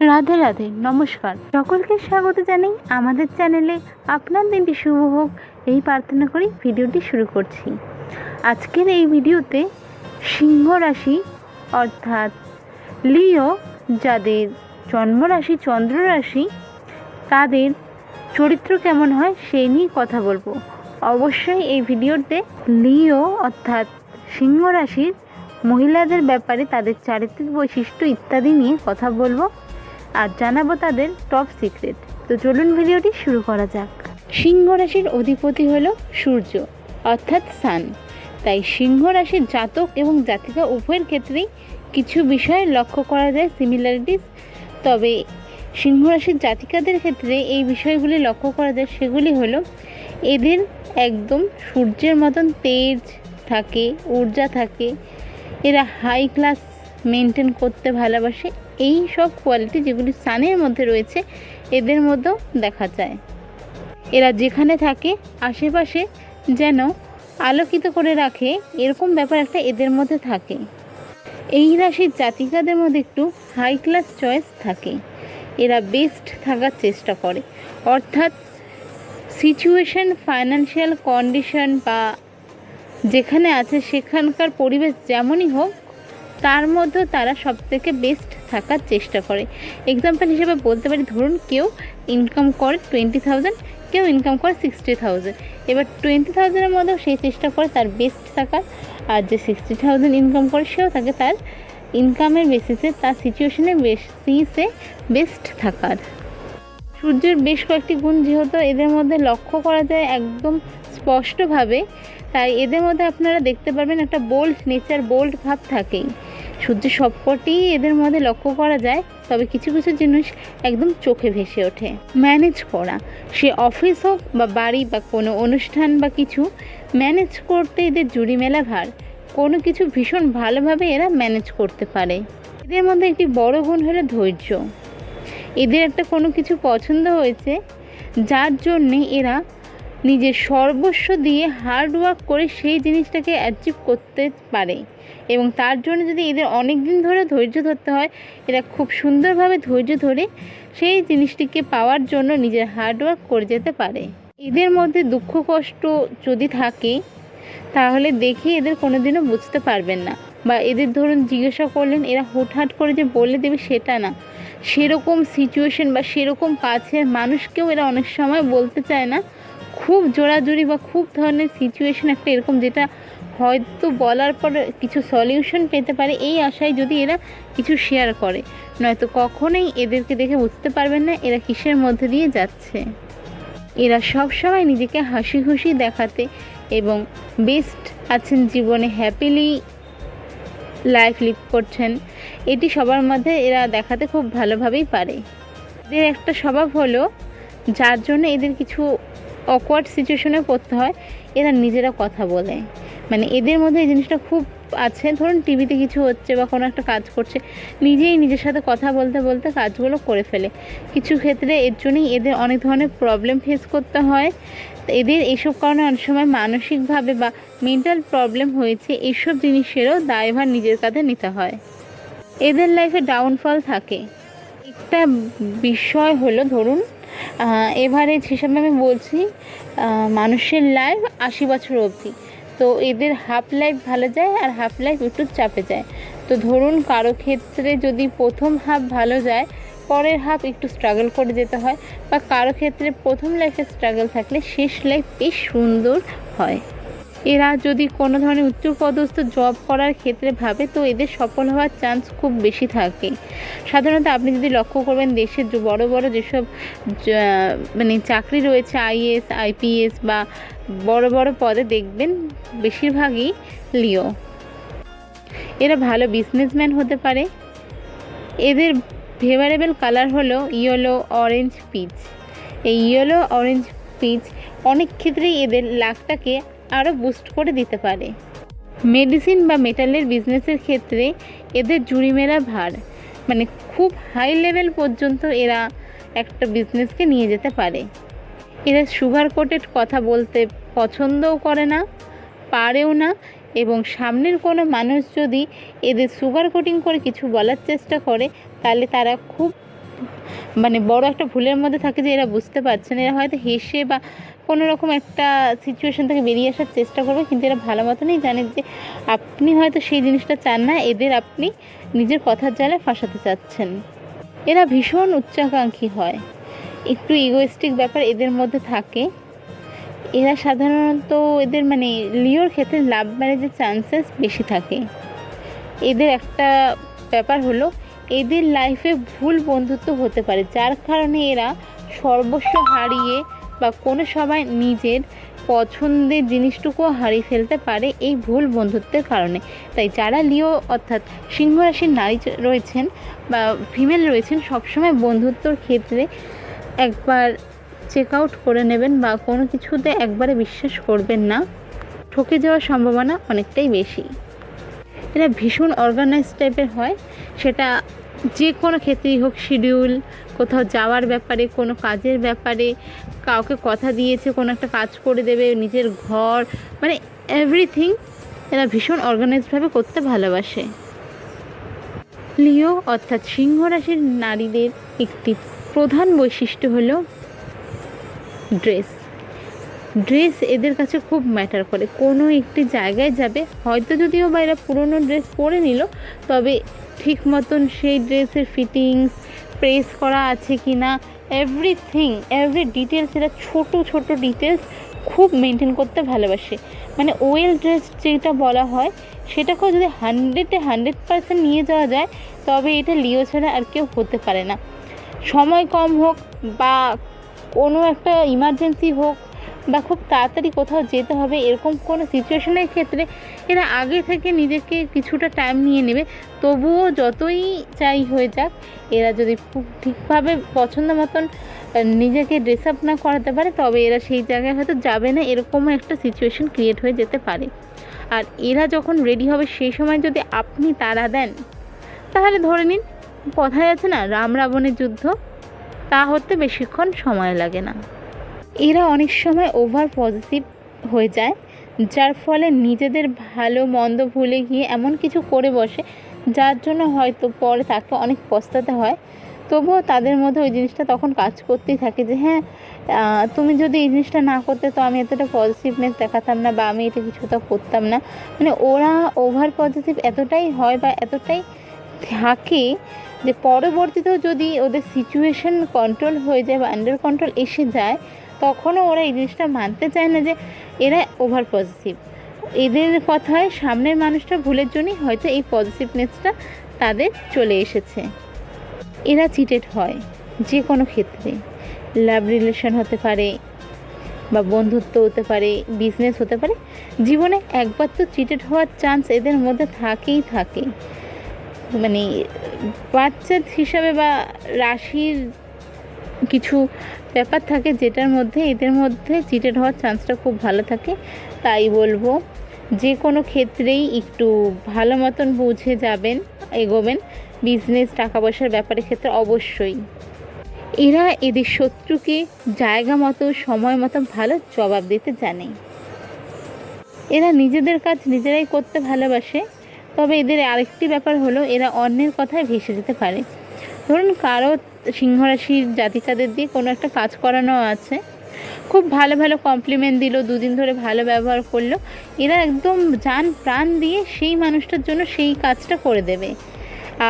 রাধে রাধে, নমস্কার। সকলকে স্বাগত জানাই আমাদের চ্যানেলে। আপনার দিনটি শুভ হোক, এই প্রার্থনা করেই ভিডিওটি শুরু করছি। আজকের এই ভিডিওতে সিংহ রাশি, অর্থাৎ লিও, যাদের জন্মরাশি চন্দ্র রাশি, তাদের চরিত্র কেমন হয় সেই নিয়ে কথা বলব। অবশ্যই এই ভিডিওতে লিও, অর্থাৎ সিংহ রাশির মহিলাদের ব্যাপারে তাদের চারিত্রিক বৈশিষ্ট্য ইত্যাদি নিয়ে কথা বলব। আর জানাব তাদের টপ সিক্রেট তো চলুন ভিডিওটি শুরু করা যাক। সিংহ রাশির অধিপতি হলো সূর্য, অর্থাৎ সান তাই সিংহ রাশির জাতক এবং জাতিকা উভয়ের ক্ষেত্রেই কিছু বিষয় লক্ষ্য করা যায় সিমিলারিটিস তবে সিংহ রাশির জাতিকাদের ক্ষেত্রে এই বিষয়গুলি লক্ষ্য করা যায়, সেগুলি হলো এদের একদম সূর্যের মতন তেজ থাকে, ঊর্জা থাকে। এরা হাই ক্লাস মেনটেন করতে ভালোবাসে এই সব কোয়ালিটি যেগুলি সানের মধ্যে রয়েছে, এদের মধ্যেও দেখা যায়। এরা যেখানে থাকে, আশেপাশে যেন আলোকিত করে রাখে, এরকম ব্যাপার একটা এদের মধ্যে থাকে। এই রাশির জাতিকাদের মধ্যে একটু হাই ক্লাস চয়েস থাকে। এরা বেস্ট থাকার চেষ্টা করে। অর্থাৎ সিচুয়েশন ফাইন্যান্সিয়াল কন্ডিশন বা যেখানে আছে, সেখানকার পরিবেশ যেমনই হোক তার মধ্যে তারা সব থেকে বেস্ট থাকার চেষ্টা করে। এক্সাম্পল হিসেবে বলতে পারি, ধরুন কেউ ইনকাম করে টোয়েন্টি থাউজেন্ড কেউ ইনকাম করে সিক্সটি থাউজেন্ড এবার টোয়েন্টি থাউজেন্ডের মধ্যেও সে চেষ্টা করে তার বেস্ট থাকার, আর যে সিক্সটি থাউজেন্ড ইনকাম করে সেও থাকে তার ইনকামের বেসিসে তার সিচুয়েশনের বেসিসে বেস্ট থাকার। সূর্যের বেশ কয়েকটি গুণ যেহেতু এদের মধ্যে লক্ষ্য করা যায় একদম স্পষ্টভাবে, তাই এদের মধ্যে আপনারা দেখতে পারবেন একটা বোল্ড নেচার বোল্ড ভাব থাকেই। সূর্যের সবকটি এদের মধ্যে লক্ষ্য করা যায়, তবে কিছু কিছু জিনিস একদম চোখে ভেসে ওঠে। ম্যানেজ করা। সে অফিস হোক বা বাড়ি বা কোনো অনুষ্ঠান বা কিছু, ম্যানেজ করতে এদের জুড়ি মেলা ভার। কোনো কিছু ভীষণ ভালোভাবে এরা ম্যানেজ করতে পারে। এদের মধ্যে একটি বড় গুণ হলো ধৈর্য। এদের একটা কোনো কিছু পছন্দ হয়েছে, যার জন্যে এরা নিজের সর্বস্ব দিয়ে হার্ড ওয়ার্ক করে সেই জিনিসটাকে অ্যাচিভ করতে পারে। এবং তার জন্য যদি এদের অনেক দিন ধরে ধৈর্য ধরতে হয়, এরা খুব সুন্দরভাবে ধৈর্য ধরে সেই জিনিসটিকে পাওয়ার জন্য নিজের হার্ডওয়ার্ক করে যেতে পারে। এদের মধ্যে দুঃখ, কষ্ট যদি থাকে, তাহলে দেখে এদের কোনোদিনও বুঝতে পারবেন না। বা এদের ধরুন জিজ্ঞাসা করলেন, এরা হুটহাট করে যে বলে দেবে সেটা না। সেরকম সিচুয়েশন বা সেরকম কাছের মানুষকেও এরা অনেক সময় বলতে চায় না। খুব জোরাজুরি বা খুব ধরনের সিচুয়েশন একটা এরকম যেটা হয়তো বলার পর কিছু সলিউশন পেতে পারে, এই আশায় যদি এরা কিছু শেয়ার করে। নয়তো কখনোই এদেরকে দেখে বুঝতে পারবেন না এরা কিসের মধ্যে দিয়ে যাচ্ছে। এরা সব সময় নিজেকে হাসি খুশি দেখাতে এবং বেস্ট আছেন জীবনে হ্যাপিলি লাইফ লিভ করছেন। এটি সবার মধ্যে এরা দেখাতে খুব ভালোভাবেই পারে। এদের একটা স্বভাব হলো, যার জন্য এদের কিছু অকওয়ার্ড সিচুয়েশনে পড়তে হয়, এরা নিজেরা কথা বলে। মানে এদের মধ্যে এই জিনিসটা খুব আছে। ধরুন টিভিতে কিছু হচ্ছে বা কোনো একটা কাজ করছে, নিজেই নিজের সাথে কথা বলতে বলতে কাজগুলো করে ফেলে। কিছু ক্ষেত্রে এর জন্যই এদের অনেক ধরনের প্রবলেম ফেস করতে হয়। এদের এইসব কারণে অনেক সময় মানসিকভাবে বা মেন্টাল প্রবলেম হয়েছে এইসব জিনিসেরও দায়ভার নিজের কাঁধে নিতে হয়। এদের লাইফে ডাউনফল থাকে। একটা বিষয় হলো ধরুন এভারেজ হিসাবে আমি বলছি মানুষের লাইফ আশি বছর অবধি। তো এদের হাফ লাইফ ভালো যায় আর হাফ লাইফ একটু চাপে যায়। তো ধরুন কারও ক্ষেত্রে যদি প্রথম হাফ ভালো যায়, পরের হাফ একটু স্ট্রাগল করে যেতে হয়, বা কারও ক্ষেত্রে প্রথম লাইফে স্ট্রাগল থাকলে শেষ লাইফ বেশ সুন্দর হয়। এরা যদি কোনো ধরনের উচ্চপদস্থ জব করার ক্ষেত্রে ভাবে, তো এদের সফল হওয়ার চান্স খুব বেশি থাকে। সাধারণত আপনি যদি লক্ষ্য করবেন, দেশের বড় বড় যেসব মানে চাকরি রয়েছে আইএস আইপিএস বা বড় বড় পদে দেখবেন, বেশিরভাগই লিও। এরা ভালো বিজনেসম্যান হতে পারে। এদের ফেভারেবল কালার হলো ইয়েলো অরেঞ্জ পিচ এই ইয়েলো অরেঞ্জ পিচ অনেক ক্ষেত্রেই এদের লাকটাকে আরও বুস্ট করে দিতে পারে। মেডিসিন বা মেটালের বিজনেসের ক্ষেত্রে এদের জুড়ি মেলা ভার। মানে খুব হাই লেভেল পর্যন্ত এরা একটা বিজনেসকে নিয়ে যেতে পারে। এরা সুগার কোটেড কথা বলতে পছন্দও করে না, পারেও না এবং সামনের কোনো মানুষ যদি এদের সুগার কোটিং করে কিছু বলার চেষ্টা করে, তাহলে তারা খুব মানে বড় একটা ভুলের মধ্যে থাকে যে এরা বুঝতে পারছে না। এরা হয়তো হেসে বা কোনো রকম একটা সিচুয়েশন থেকে বেরিয়ে আসার চেষ্টা করবে, কিন্তু এরা ভালো মতনই জানে যে আপনি হয়তো সেই জিনিসটা চান না, এদের আপনি নিজের কথার জালে ফাঁসাতে চাচ্ছেন। এরা ভীষণ উচ্চাকাঙ্ক্ষী হয়। একটু ইগোয়েস্টিক ব্যাপার এদের মধ্যে থাকে। এরা সাধারণত এদের মানে লিওর ক্ষেত্রে লাভ ম্যারেজের চান্সেস বেশি থাকে। এদের একটা ব্যাপার হলো, এদের লাইফে ভুল বন্ধুত্ব হতে পারে, যার কারণে এরা সর্বস্ব হারিয়ে বা কোনো সবাই নিজের পছন্দের জিনিসটুকুও হারিয়ে ফেলতে পারে এই ভুল বন্ধুত্বের কারণে। তাই যারা লিও অর্থাৎ সিংহ রাশির নারী রয়েছেন বা ফিমেল রয়েছেন, সবসময় বন্ধুত্বর ক্ষেত্রে একবার চেক আউট করে নেবেন বা কোনো কিছুতে একবারে বিশ্বাস করবেন না। ঠকে যাওয়ার সম্ভাবনা অনেকটাই বেশি। এরা ভীষণ অর্গানাইজ টাইপের হয়। সেটা যে কোনো ক্ষেত্রেই হোক শিডিউল কোথাও যাওয়ার ব্যাপারে, কোনো কাজের ব্যাপারে, কাউকে কথা দিয়েছে, কোনো একটা কাজ করে দেবে, নিজের ঘর মানে এভরিথিং এরা ভীষণ অর্গানাইজভাবে করতে ভালোবাসে। লিও অর্থাৎ সিংহ রাশির নারীদের একটি প্রধান বৈশিষ্ট্য হলো ড্রেস ড্রেস এদের কাছে খুব ম্যাটার করে। কোনো একটি জায়গায় যাবে, হয়তো যদিও বা এরা পুরনো ড্রেস পরে নিল, তবে ঠিক মতন সেই ড্রেসের ফিটিংস প্রেস করা আছে কি না এভরিথিং এভরি ডিটেলস এরা ছোটো ছোটো ডিটেলস খুব মেনটেন করতে ভালোবাসে। মানে ওয়েল ড্রেস যেটা বলা হয়, সেটাকেও যদি হান্ড্রেডে হান্ড্রেড পার্সেন্ট নিয়ে যাওয়া যায়, তবে এটা লিও ছাড়া আর কেউ হতে পারে না। সময় কম হোক বা কোনো একটা ইমার্জেন্সি হোক বা খুব তাড়াতাড়ি কোথাও যেতে হবে এরকম কোনো সিচুয়েশনের ক্ষেত্রে এরা আগে থেকে নিজেকে কিছুটা টাইম নিয়ে নেবে। তবুও যতই চাই হয়ে যাক, এরা যদি ঠিকভাবে পছন্দ মতন নিজেকে ড্রেস আপ না করাতে পারে, তবে এরা সেই জায়গায় হয়তো যাবে না, এরকমও একটা সিচুয়েশন ক্রিয়েট হয়ে যেতে পারে। আর এরা যখন রেডি হবে সেই সময় যদি আপনি তারা দেন, তাহলে ধরে নিন, কথায় আছে না রাম রাবণের যুদ্ধ, তা হতে বেশিক্ষণ সময় লাগে না। এরা অনেক সময় ওভার পজিটিভ হয়ে যায়, যার ফলে নিজেদের ভালো, মন্দ ভুলে গিয়ে এমন কিছু করে বসে, যার জন্য হয়তো পরে তাকে অনেক পস্তাতে হয়। তবুও তাদের মধ্যে ওই জিনিসটা তখন কাজ করতেই থাকে যে হ্যাঁ তুমি যদি এই জিনিসটা না করতে, তো আমি এতটা পজিটিভনেস দেখাতাম না বা আমি এটা কিছুটা করতাম না। মানে ওরা ওভার পজিটিভ এতটাই হয় বা এতটাই থাকে যে, পরবর্তীতেও যদি ওদের সিচুয়েশন কন্ট্রোল হয়ে যায় বা আন্ডার কন্ট্রোল এসে যায় তখনও ওরা এই জিনিসটা মানতে চায় না যে এরা ওভার পজিটিভ এদের কথায় সামনের মানুষটা ভুলের জন্যই হয়তো এই পজিটিভনেসটা তাদের চলে এসেছে। এরা চিটেড হয় যে কোনো ক্ষেত্রে। লাভ রিলেশন হতে পারে বা বন্ধুত্ব হতে পারে বিজনেস হতে পারে, জীবনে একবার তো চিটেড হওয়ার চান্স এদের মধ্যে থাকেই থাকে। মানে বাচ্চার হিসাবে বা রাশির কিছু ব্যাপার থাকে যেটার মধ্যে এদের মধ্যে চিটেড হওয়ার চান্সটা খুব ভালো থাকে। তাই বলব, যে কোনো ক্ষেত্রেই একটু ভালো মতন বুঝে যাবেন, এগোবেন। বিজনেস টাকা পয়সার ব্যাপারের ক্ষেত্রে অবশ্যই। এরা এদের শত্রুকে জায়গা মতো, সময় মতো ভালো জবাব দিতে জানে। এরা নিজেদের কাজ নিজেরাই করতে ভালোবাসে। তবে এদের আরেকটি ব্যাপার হলো, এরা অন্যের কথায় ভেসে যেতে পারে। ধরুন কারও সিংহরাশির জাতিকাদের দিয়ে কোনো একটা কাজ করানো আছে, খুব ভালো ভালো কমপ্লিমেন্ট দিল, দুদিন ধরে ভালো ব্যবহার করল, এরা একদম যান প্রাণ দিয়ে সেই মানুষটার জন্য সেই কাজটা করে দেবে।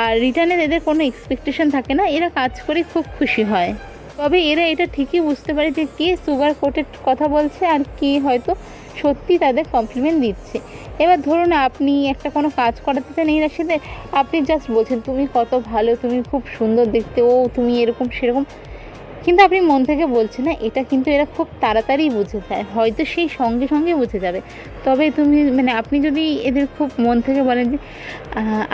আর রিটার্নে এদের কোনো এক্সপেকটেশন থাকে না, এরা কাজ করে খুব খুশি হয়। তবে এরা এটা ঠিকই বুঝতে পারে যে কে সুগার কোটের কথা বলছে আর কে হয়তো সত্যি তাদের কমপ্লিমেন্ট দিচ্ছে। এবার ধরুন আপনি একটা কোনো কাজ করাতে চান এই রাশিতে, আপনি জাস্ট বলছেন, তুমি কত ভালো, তুমি খুব সুন্দর দেখতে, ও তুমি এরকম সেরকম। কিন্তু আপনি মন থেকে বলছেন, না, এটা কিন্তু এরা খুব তাড়াতাড়ি বুঝে যায়, হয়তো সেই সঙ্গে সঙ্গে বুঝে যাবে। তবে তুমি মানে আপনি যদি এদের খুব মন থেকে বলেন যে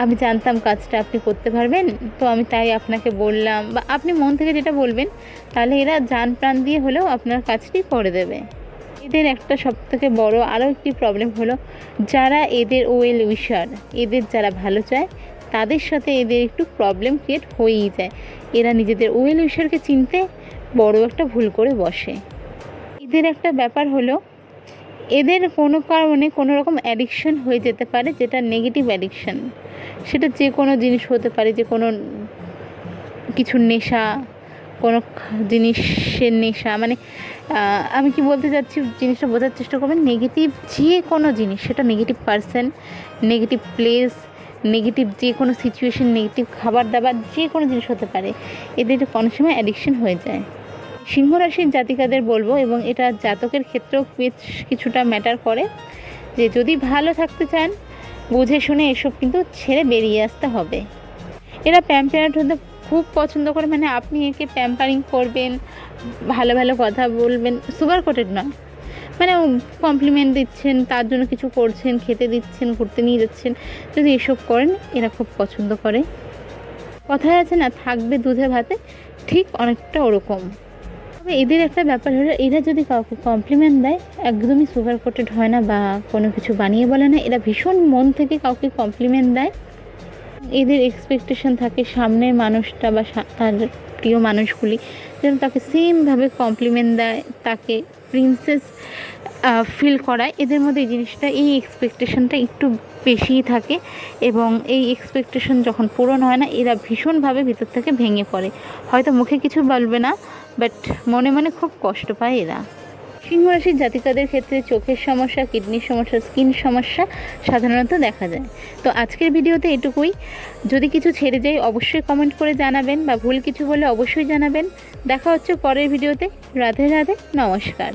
আমি জানতাম কাজটা আপনি করতে পারবেন, তো আমি তাই আপনাকে বললাম। বা আপনি মন থেকে যেটা বলবেন, তাহলে এরা জান প্রাণ দিয়ে হলেও আপনার কাজটি করে দেবে। এদের একটা সব থেকে বড় আরও একটি প্রবলেম হলো যারা এদের ওয়েল উইশার এদের যারা ভালো চায়, তাদের সাথে এদের একটু প্রবলেম ক্রিয়েট হয়েই যায়। এরা নিজেদের ওয়েল উইশারকে চিনতে বড় একটা ভুল করে বসে। এদের একটা ব্যাপার হলো এদের কোনো কারণে কোনো রকম অ্যাডিকশন হয়ে যেতে পারে যেটা নেগেটিভ অ্যাডিকশন সেটা যে কোনো জিনিস হতে পারে যে কোনো কিছু নেশা কোনো জিনিসের নেশা মানে আমি কি বলতে চাচ্ছি, জিনিসটা বোঝার চেষ্টা করবেন নেগেটিভ যে কোনো জিনিস, সেটা negative person negative place negative যে কোনো সিচুয়েশন নেগেটিভ খাবার দাবার, যে কোনো জিনিস হতে পারে। এদের কোনো সময় অ্যাডিকশন হয়ে যায়। সিংহ রাশির জাতিকাদের বলব, এবং এটা জাতকের ক্ষেত্রেও কিছুটা ম্যাটার করে, যে যদি ভালো থাকতে চান, বুঝে শুনে এসব কিন্তু ছেড়ে বেরিয়ে আসতে হবে। এরা প্যাম্পারেট হতে খুব পছন্দ করে মানে আপনি একে প্যাম্পারিং করবেন, ভালো ভালো কথা বলবেন সুগার কোটেড নয়। মানে কমপ্লিমেন্ট দিচ্ছেন, তার জন্য কিছু করছেন, খেতে দিচ্ছেন, ঘুরতে নিয়ে যাচ্ছেন, যদি এসব করেন, এরা খুব পছন্দ করে। কথায় আছে না, থাকবে দুধে ভাতে, ঠিক অনেকটা ওরকম। তবে এদের একটা ব্যাপার হলো, এরা যদি কাউকে কমপ্লিমেন্ট দেয়, একদমই সুগার কোটেড হয় না বা কোনো কিছু বানিয়ে বলে না, এরা ভীষণ মন থেকে কাউকে কমপ্লিমেন্ট দেয়। এদের এক্সপেকটেশন থাকে সামনের মানুষটা বা তার প্রিয় মানুষগুলি যেন তাকে সেমভাবে কমপ্লিমেন্ট দেয়, তাকে প্রিন্সেস ফিল করায়। এদের মধ্যে এই জিনিসটা, এই এক্সপেকটেশনটা একটু বেশিই থাকে এবং এই এক্সপেকটেশন যখন পূরণ হয় না, এরা ভীষণভাবে ভিতর থেকে ভেঙে পড়ে। হয়তো মুখে কিছু বলবে না বাট মনে মনে খুব কষ্ট পায় এরা। সিংহ রাশির জাতিকাদের ক্ষেত্রে চোখের সমস্যা, কিডনির সমস্যা, স্কিন সমস্যা সাধারণত দেখা যায়। তো আজকের ভিডিওতে এটুকুই। যদি কিছু ছেড়ে যাই অবশ্যই কমেন্ট করে জানাবেন বা ভুল কিছু বলে অবশ্যই জানাবেন। দেখা হচ্ছে পরের ভিডিওতে। রাধে রাধে, নমস্কার।